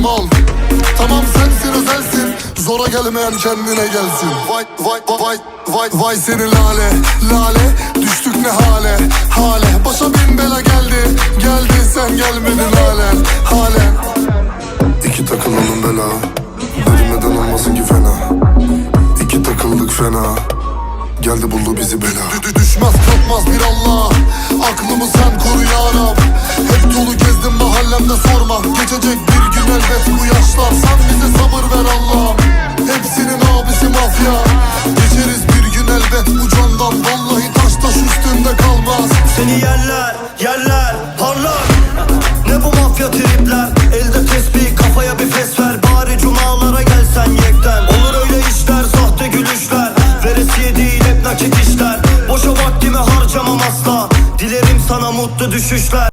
mal Tamam sensin o sensin. Zora gelmeyen kendine gelsin. Vay vay vay vay vay seni lale Lale. Düştük ne hale Hale. Başa bin bela geldi. Geldi sen gelmedin halen Halen İki takılalım bela. Bölmeden olmasın ki fena. İki takıldık fena. Geldi buldu bizi bela. Düşmez kalkmaz bir Allah. Gezdim mahallemde sorma. Geçecek bir gün elbet bu yaşlar. Sen bize sabır ver Allah'ım. Hepsinin abisi mafya. Geçeriz bir gün elbet bu candan. Vallahi taş taş üstünde kalmaz. Seni yerler, yerler, parlar. Ne bu mafya tripler? Elde tesbih, kafaya bir fes ver. Bari cumalara gelsen yekten. Olur öyle işler, sahte gülüşler. Veresiye değil hep nakit işler. Boşa vaktimi harcamam asla. Dilerim sana mutlu düşüşler